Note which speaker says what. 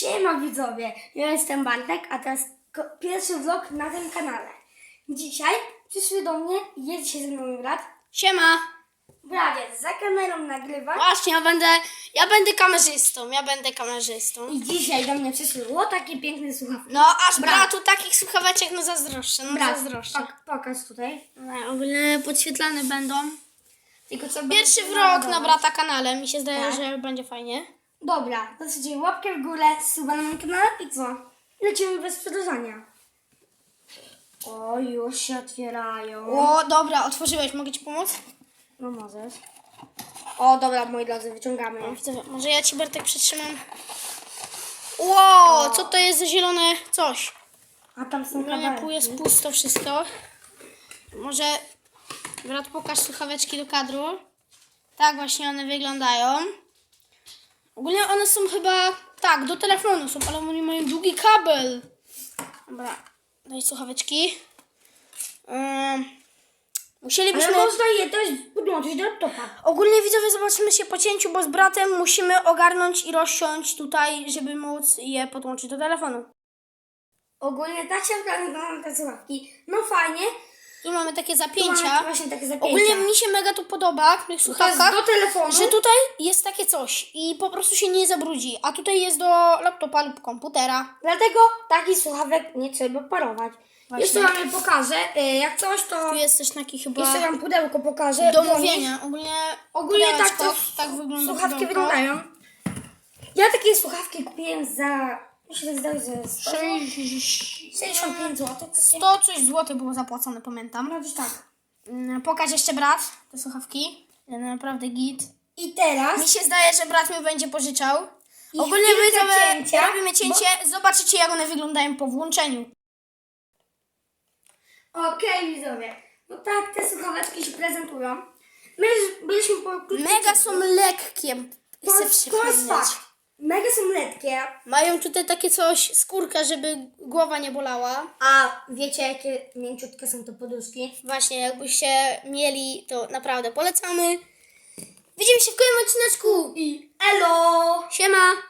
Speaker 1: Siema widzowie, ja jestem Bartek, a to jest ko- pierwszy vlog na tym kanale. Dzisiaj przyszły do mnie i jest dzisiaj ze mną brat.
Speaker 2: Siema!
Speaker 1: Brat za kamerą nagrywa
Speaker 2: Właśnie, ja będę, ja będę kamerzystą, ja będę kamerzystą.
Speaker 1: i dzisiaj do mnie przyszły o takie piękne słuchawki.
Speaker 2: No, aż
Speaker 1: Brat.
Speaker 2: bratu takich słuchaweczek, no zazdroszczę, no
Speaker 1: Brat,
Speaker 2: zazdroszczę.
Speaker 1: pok- pokaż tutaj.
Speaker 2: No, ogólnie podświetlane będą.
Speaker 1: Tylko co
Speaker 2: Pierwszy
Speaker 1: będzie
Speaker 2: vlog na brata kanale, mi się zdaje,
Speaker 1: Tak.
Speaker 2: że będzie fajnie.
Speaker 1: Dobra, zostawcie łapkę w górę, suba na moim kanale i co? Lecimy bez przedłużania. O, już się otwierają.
Speaker 2: O, dobra, otworzyłeś, mogę ci pomóc?
Speaker 1: No możesz. O, dobra, moi drodzy, wyciągamy.
Speaker 2: No, może ja ci Bartek przytrzymam. Wow, co to jest za zielone coś?
Speaker 1: A tam są
Speaker 2: Ogólnie
Speaker 1: kawałki.
Speaker 2: pół jest pusto wszystko. Może brat pokaż słuchaweczki do kadru. Tak właśnie one wyglądają. Ogólnie one są chyba, tak, do telefonu są, ale oni mają długi kabel. Dobra, daj słuchaweczki. Um, musielibyśmy...
Speaker 1: Ale można je też podłączyć do laptopa.
Speaker 2: Ogólnie widzowie zobaczymy się po cięciu, bo z bratem musimy ogarnąć i rozsiąść tutaj, żeby móc je podłączyć do telefonu.
Speaker 1: Ogólnie tak się wyglądają te słuchawki. No fajnie.
Speaker 2: Tu mamy takie
Speaker 1: Tu
Speaker 2: zapięcia.
Speaker 1: mamy właśnie takie zapięcia.
Speaker 2: Ogólnie mi się mega to podoba w tych słuchawkach,
Speaker 1: do telefonu.
Speaker 2: że tutaj jest takie coś i po prostu się nie zabrudzi, a tutaj jest do laptopa lub komputera.
Speaker 1: Dlatego takich słuchawek nie trzeba parować.
Speaker 2: Właśnie.
Speaker 1: Jeszcze wam je pokażę. Y, Jak coś, to
Speaker 2: Tu jest też taki chyba
Speaker 1: jeszcze wam pudełko pokażę.
Speaker 2: do mówienia. Ogólnie,
Speaker 1: Ogólnie tak to
Speaker 2: tak wygląda
Speaker 1: słuchawki
Speaker 2: pudełko.
Speaker 1: wyglądają. Ja takie słuchawki kupiłem za... Mi się zdaje, że 100, 65 zł.
Speaker 2: 100 coś złotych było zapłacone, pamiętam.
Speaker 1: No gdzieś tak.
Speaker 2: Mm, Pokaż jeszcze brat te słuchawki. One Naprawdę git.
Speaker 1: I teraz...
Speaker 2: Mi się zdaje, że brat mi będzie pożyczał.
Speaker 1: I
Speaker 2: Ogólnie
Speaker 1: chwilkę
Speaker 2: widzowie,
Speaker 1: cięcia,
Speaker 2: robimy cięcie. Zobaczycie, jak one wyglądają po włączeniu.
Speaker 1: Okej, widzowie. No tak, te słuchaweczki się prezentują. My już byliśmy po...
Speaker 2: Mega są lekkie. Chcę
Speaker 1: to jest
Speaker 2: przypomnieć.
Speaker 1: fakt. Mega są letkie.
Speaker 2: Mają tutaj takie coś, skórkę, żeby głowa nie bolała.
Speaker 1: A wiecie, jakie mięciutkie są te poduszki?
Speaker 2: Właśnie, jakbyście mieli, to naprawdę polecamy. Widzimy się w kolejnym odcineczku.
Speaker 1: I elo!
Speaker 2: Siema!